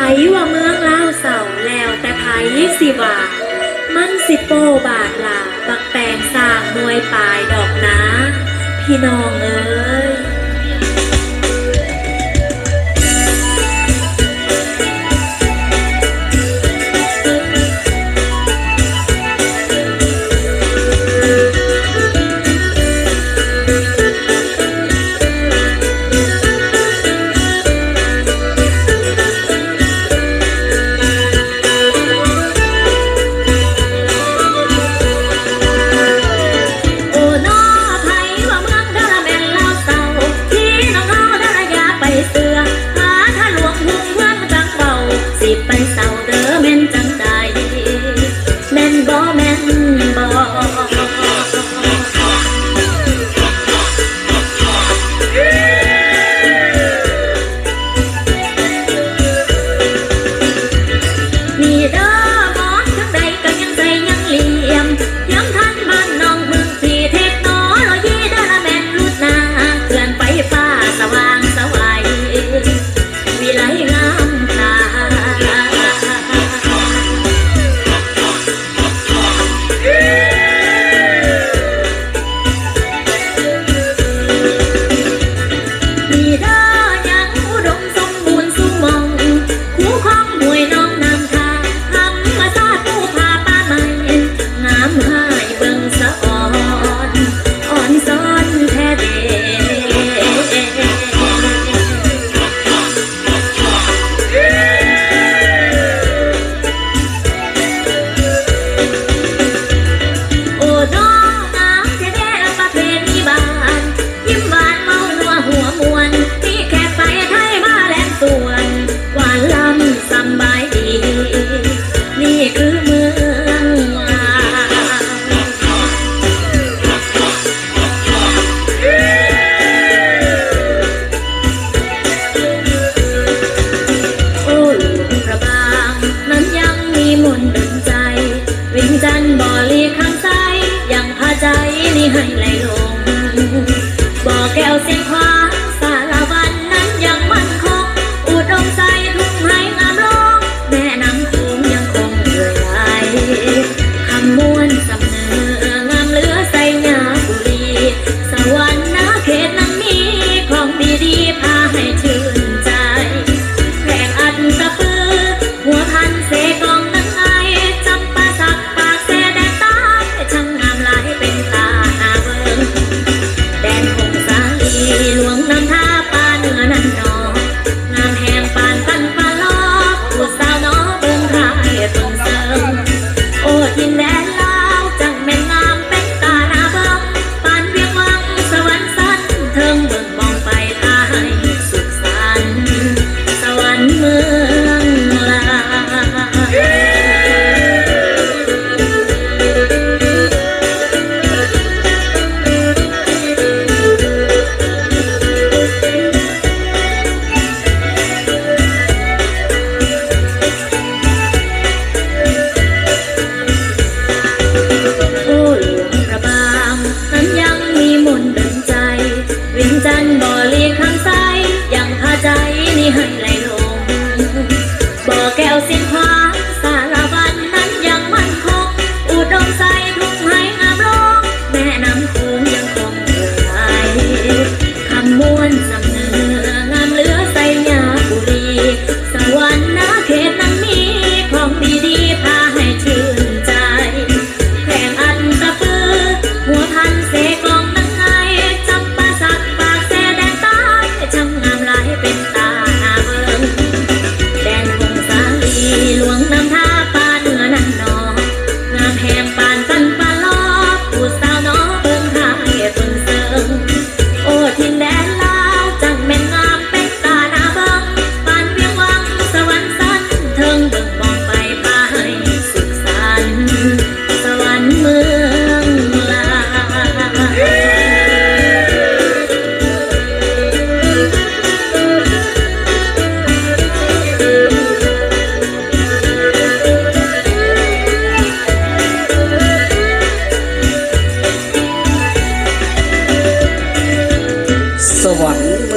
ผว่าเมืองล่าวเสาแล้วแต่ไผสิว่า มันสิโปบาทลาบักแปลงสร้างมวยปลายดอกนะ พี่น้องเอ๋ย บ่อแก้วเสียงควาสารวันนั้นยังมั่นคงอุดมใจทุ่งไห้งามร้องแม่น้ำโขงยังคงเรื่ยไหำม้วนสำเนองามเหลือใส่งาบุรี สวรรค์นาเขตน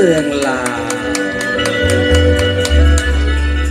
嗯